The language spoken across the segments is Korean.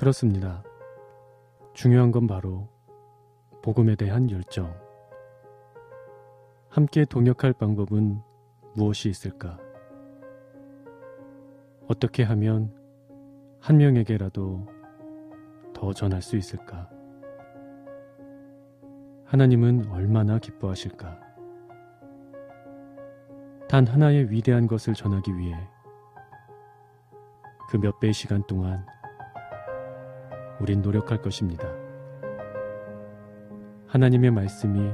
그렇습니다. 중요한 건 바로 복음에 대한 열정. 함께 동역할 방법은 무엇이 있을까? 어떻게 하면 한 명에게라도 더 전할 수 있을까? 하나님은 얼마나 기뻐하실까? 단 하나의 위대한 것을 전하기 위해 그 몇 배의 시간 동안 우린 노력할 것입니다. 하나님의 말씀이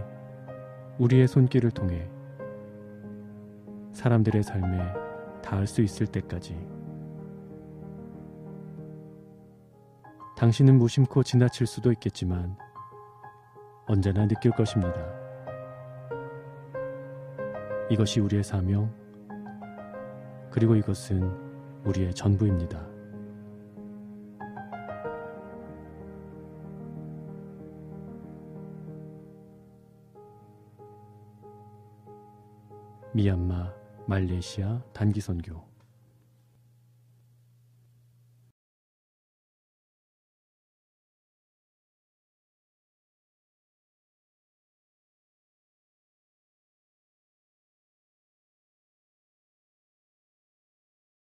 우리의 손길을 통해 사람들의 삶에 닿을 수 있을 때까지 당신은 무심코 지나칠 수도 있겠지만 언제나 느낄 것입니다. 이것이 우리의 사명, 그리고 이것은 우리의 전부입니다. 미얀마, 말레이시아 단기 선교